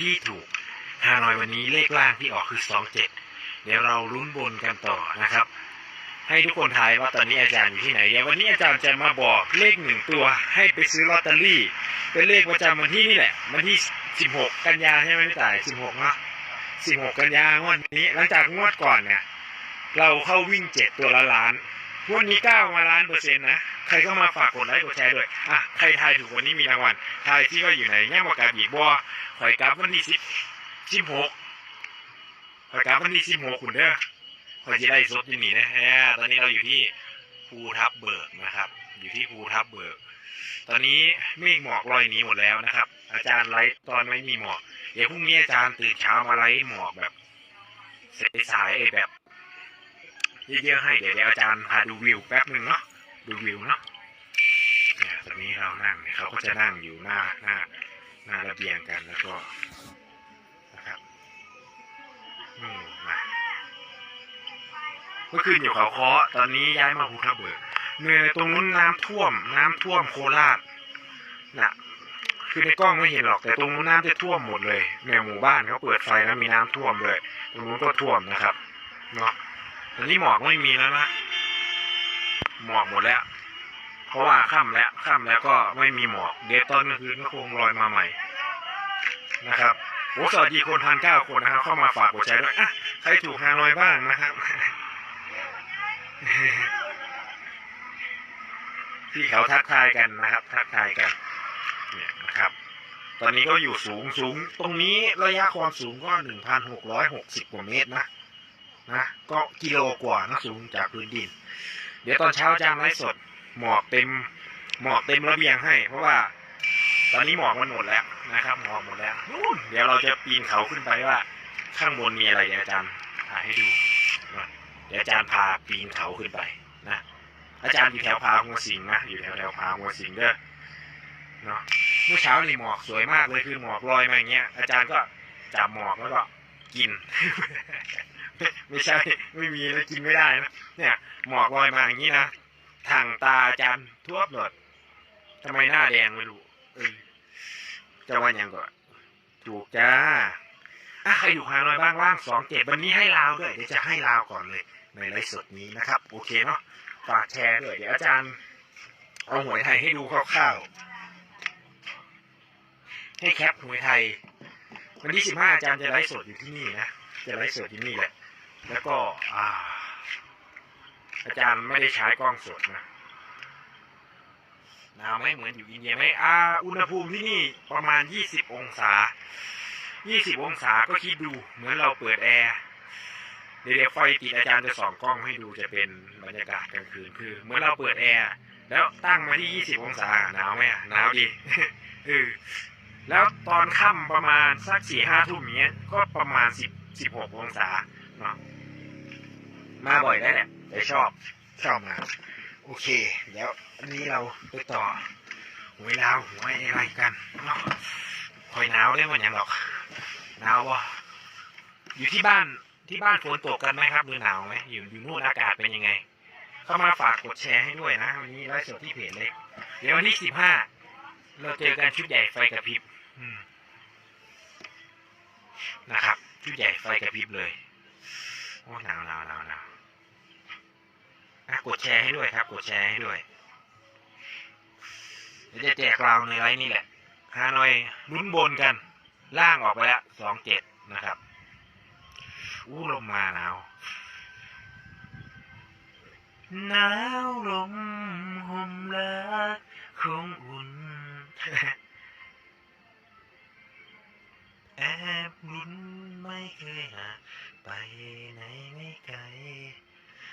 ที่ถูกฮานอยวันนี้เลขล่างที่ออกคือสองเจ็ดเดี๋ยวเราลุ้นบนกันต่อนะครับ ให้ทุกคนทายว่าตอนนี้อาจารย์อยู่ที่ไหนเดี๋ยววันนี้อาจารย์จะมาบอกเลขหนึ่งตัวให้ไปซื้อลอตเตอรี่ เป็นเลขประจำวันที่นี่แหละวันที่สิบหกกันยาใช่ไหมพี่ต่ายสิบหกเนาะสิบหกกันยางวดนี้ หลังจากงวดก่อนเนี่ย เราเข้าวิ่งเจ็ดตัวละล้าน งวดนี้เก้ามาล้านเปอร์เซ็นต์นะ ใครก็มาฝากกดไลค์กดแชร์ด้วย อะ ใครทายถูกวันนี้มีรางวัล ทายที่ว่าอยู่ไหนแง่บอกกับอีกบัวหอยกราฟวันที่สิบสิบหกหอยกราฟวันที่สิบหกคุณเด้อหอยจะได้สดที่นี่นะฮะตอนนี้เราอยู่ที่ภูทับเบิกนะครับ อยู่ที่ภูทับเบิก ตอนนี้เมฆหมอกลอยหนี้หมดแล้วนะครับ อาจารย์ไลฟ์ตอนไม่มีหมอก เดี๋ยวพรุ่งนี้อาจารย์ตื่นเช้ามาไลฟ์หมอกแบบสายๆไอ้แบบ เยอะๆให้เดี๋ยวอาจารย์พาดูวิวแป๊บหนึ่งเนาะดูวิวเนาะเนี่ยตอนนี้เรานั่งเนี่ยเขาก็จะนั่งอยู่หน้าหน้าหน้าระเบียงกันแล้วก็นะครับอืมมาเมื่อคืนอยู่เขาเคาะตอนนี้ย้ายมาภูทับเบิกเนี่ยตรงนู้นน้ำท่วม น้ำท่วมโคราชน่ะคือในกล้องไม่เห็นหรอกแต่ตรงนู้นน้ำจะท่วมหมดเลยในหมู่บ้านเขาเปิดไฟแล้วมีน้ำท่วมเลยตรงนู้นก็ท่วมนะครับเนาะ อนนี้หมอกไม่มีแล้วนะหมอกหมดแล้ว เพราะว่าค่ำแล้วค่ำแล้วก็ไม่มีหมอกเดี๋ยวตอนกลางคืนก็คงลอยมาใหม่นะครับโอ้สวัสดีคนพันเก้าคนนะครับ เข้ามาฝากหัวใจด้วยอะใครถูกฮานอยบ้างนะครับที่เขาทักทายกันนะครับ ทักทายกัน เนี่ยนะครับ ตอนนี้ก็อยู่สูงสูง ตรงนี้ระยะความสูงก็หนึ่งพันหกร้อยหกสิบกว่าเมตรนะ นะก็กิโลกว่านะสูงจากพื้นดิน เดี๋ยวตอนเช้าอาจารย์ไลฟ์สดหมอกเต็มหมอกเต็มระเบียงให้ เพราะว่า ตอนนี้หมอกมันหมดแล้วนะครับหมอกหมดแล้วนู่นเดี๋ยวเราจะปีนเขาขึ้นไปว่า ข้างบนมีอะไรอาจารย์ถ่ายให้ดูนเดี๋ยวอาจารย์พาปีนเขาขึ้นไปนะอาจารย์อยู่แถวพาหัวสิงนะอยู่แถวแถวพาหัวสิงเด้อเนาะเมื่อเช้านี่หมอกสวยมากเลยคือหมอกลอยมาอย่างเงี้ยอาจารย์ก็จับหมอกแล้วก็กิน ไม่ใช่ ไม่มีแล้วกินไม่ได้นะเนี่ยหมอกลอยมาอย่างนี้นะทางตาจารย์ทั่วหมดทำไมหน้าแดงไม่รู้เออจะวันยังก่อนถูกจ้าอะใครอยู่ฮานอยบ้างล่างสองเจ็ดวันนี้ให้ลาวด้วยเดี๋ยวจะให้ลาวก่อนเลย ในไลฟ์สดนี้นะครับ โอเคเนาะฝากแชร์ด้วยเดี๋ยวอาจารย์ เอาหวยไทยให้ดูคร่าวๆให้แคปหวยไทย วันที่สิบห้าอาจารย์จะไลฟ์สดอยู่ที่นี่นะจะไลฟ์สดที่นี่แหละ แล้วก็อ่าอาจารย์ไม่ได้ใช้กล้องสดนะหนาวไหม่เหมือนอยู่อินเดียไหมอ่า อุณหภูมิที่นี่ประมาณยี่สิบองศายี่สิบองศาก็คิดดูเหมือนเราเปิดแอร์เดี๋ยวๆไฟติดอาจารย์จะส่องกล้องให้ดูจะเป็นบรรยากาศกลางคืนคือเหมือนเราเปิดแอร์แล้วตั้งมาที่ยี่สิบองศาหนาวไหมอะหนาวดีเออแล้วตอนค่ำประมาณสักสี่ห้าทุ่มเนี้ยก็ประมาณสิบสิบหกองศาเนาะ มาบ่อยได้แหละแต่ชอบชอบมาโอเค เดี๋ยวอันนี้เราไปต่อหวยลาวหวยอะไรกันเนาะคอยหนาวได้หมดยังหรอกหนาววะอยู่ที่บ้านที่บ้านฝนตกกันไหมครับหรือหนาวไหมอยู่อยู่นู่นอากาศเป็นยังไง เข้ามาฝากกดแชร์ให้ด้วยนะวันนี้ไลฟ์สดที่เพจเล็กเดี๋ยววันที่สิบห้าเราเจอกันชุดใหญ่ไฟกระพริบอืมนะครับชุดใหญ่ไฟกระพริบเลย โอ้หนาวหนาวหนาวหนาวอะกดแชร์ให้ด้วยครับ กดแชร์ให้ด้วยเดี๋ยวจะแจกราวในไลน์นี่แหละฮานอยลุ้นบนกัน ล่างออกไปแล้วสองเจ็ดนะครับ อู้ลมมาหนาวหนาวลมห่ม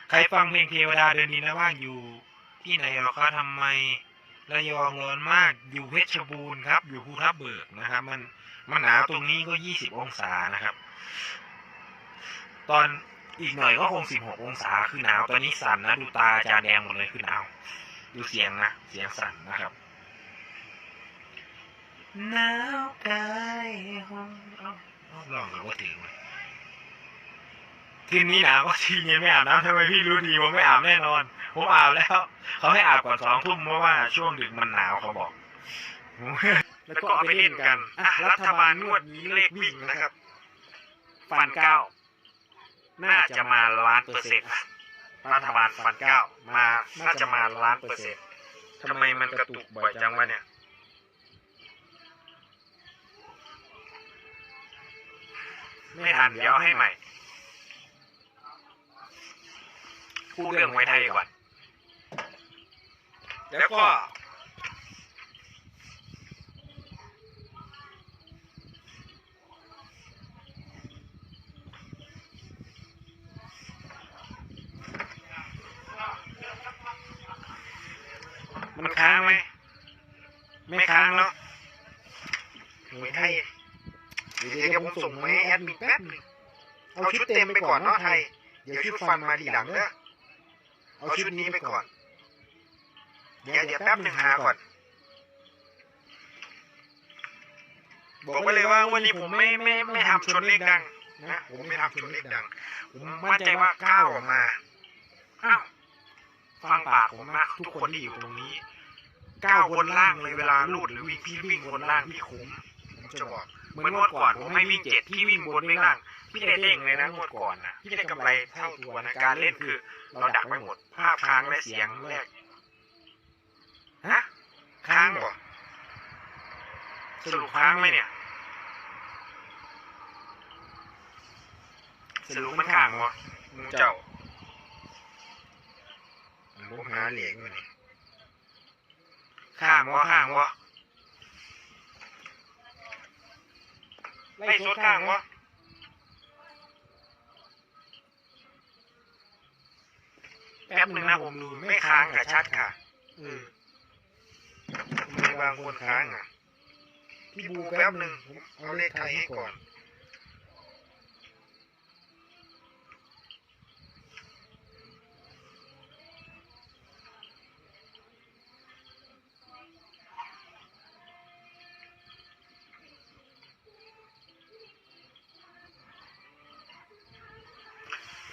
ใครฟังเพลงเทวดาเดินดินนะว่างอยู่ที่ไหนเราก็ทำไมระยองร้อนมากอยู่เพชรบูรณ์ครับ อยู่ภูทับเบิกนะครับ มันมันหนาวตรงนี้ก็ยี่สิบองศานะครับ ตอนอีกหน่อยก็คงสิบหกองศาคือหนาวตอนนี้สั่นนะ ดูตาจาแดงหมดเลยคือหนาวดูเสียงนะเสียงสั่นนะครับหนาวกายห้องเอาเอาลองกับว่าถึงไหม ทีนี้หนาวก็ทีนี้ไม่อาบน้ำทำไมพี่รู้ดีว่าไม่อาบแน่นอนผมอาบแล้วเขาให้อาบก่อนสองทุ่มเพราะว่าช่วงดึกมันหนาวเขาบอก แล้วก็เอาไปเล่นกันอะรัฐบาลงวดนี้เลขวิ่งนะครับฟันเก้าน่าจะมาล้านเปอร์เซ็นต์อะรัฐบาลฟันเก้ามาน่าจะมาล้านเปอร์เซ็นต์ทำไมมันกระตุกบ่อยจังวะเนี่ยไม่ทันเดี๋ยวเอาให้ใหม่ พูดเรื่องไว้ไทยก่อน แล้วก็ มันค้างไหม ไม่ค้างเนาะหวยไทยเดี๋ยวเดี๋ยวผมส่งมาให้แอดมินแป๊บหนึงเอาชุดเต็มไปก่อนเนาะไทย เดี๋ยวชุดฟันมาทีหลังเด้อ เอาชุดนี้ไปก่อน เดี๋ยวเดี๋ยวแป๊บหนึ่งหาก่อน บอกไว้เลยว่าวันนี้ผมไม่ไม่ไม่ทำชนเลขดังนะผมไม่ทำชนเลขดัง ผมมั่นใจว่าก้าวออกมาอ้าวฟังปากผมนะทุกคนที่อยู่ตรงนี้ก้าวบนล่างเลยเวลาลูดหรือวิ่งพี่วิ่งบนล่างพี่คุ้มผมจะบอก เหมือนงวดก่อนผมให้วิ่งเจ็ดพี่วิ่งบนวิ่งล่างพี่ได้เด้งเลยนะงวดก่อนนะพี่ได้กำไรเท่าตัวนะการเล่นคือ เราดักไม่หมดภาพค้างและเสียงแรกฮะค้างบ่สรุปค้างไหมเนี่ยสรุปมันค้างวะมึงเจ้าผมหาเหลียงมาเนี่ยค้างวะค้างวะ ไล่สดค้างวะแป๊บหนึ่งนะผมดูไม่ค้างกับชัดค่ะอืมมีบางคนค้างอะพี่บูแป๊บหนึ่งผมเอาเลขไทยให้ก่อน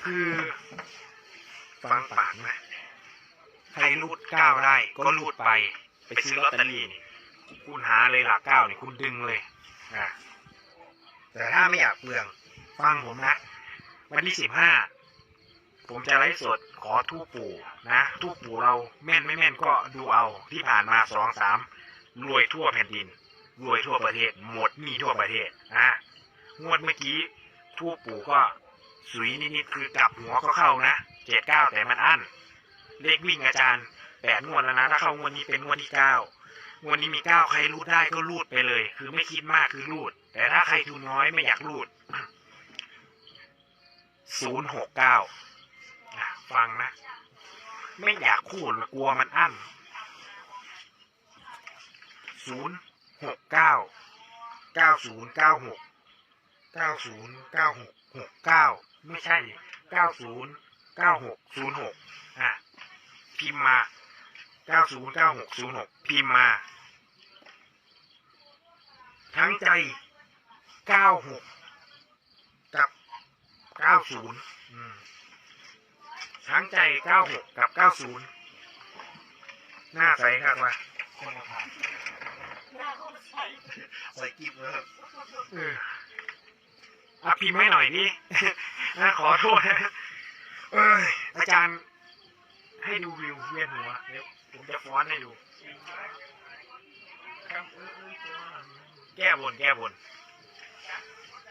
คือฟังปากนะใครรูดก้าวได้ ก็รูดไป ไปซื้อลอตเตอรี่นี่คุณหาเลยหลักก้าวนี่คุณดึงเลยอะแต่ถ้าไม่อยากเปลือง ฟังผมนะ วันที่สิบห้าผมจะไลฟ์สดขอทูปปู่นะทูปปู่เราแม่นไม่แม่นก็ดูเอาที่ผ่านมาสองสามรวยทั่วแผ่นดิน รวยทั่วประเทศ หมดหนี้ทั่วประเทศอะงวดเมื่อกี้ทูปปู่ก็ สุยนิดๆคือกลับหัวก็เข้านะเจ็ดเก้าแต่มันอั้น เลขวิ่งอาจารย์แปดงวดแล้วนะ ถ้าเข้างวดนี้เป็นงวดที่เก้างวดนี้มีเก้าใครรูดได้ก็รูดไปเลย คือไม่คิดมากคือรูด แต่ถ้าใครทุนน้อยไม่อยากรูดศูนย์หกเก้าฟังนะ ไม่อยากคูดกลัวมันอั้นศูนย์หกเก้าเก้าศูนย์เก้าหกเก้าศูนย์เก้าหกหกเก้า ไม่ใช่เก้าศูนย์เก้าหกศูนย์หกอะพิมพ์มาเก้าศูนย์เก้าหกศูนย์หกพิมพ์มา ทั้งใจเก้าหกกับเก้าศูนย์ทั้งใจเก้าหกกับเก้าศูนย์หน้าใสครับว่าใส่กิ๊บเลยครับเอออะพิมพ์ให้หน่อยดิ นะขอโทษนะเอ้ยอาจารย์ ให้ดูวิวเวียนหัวเดี๋ยวผมจะฟ้อนให้ดูแก้บนแก้บน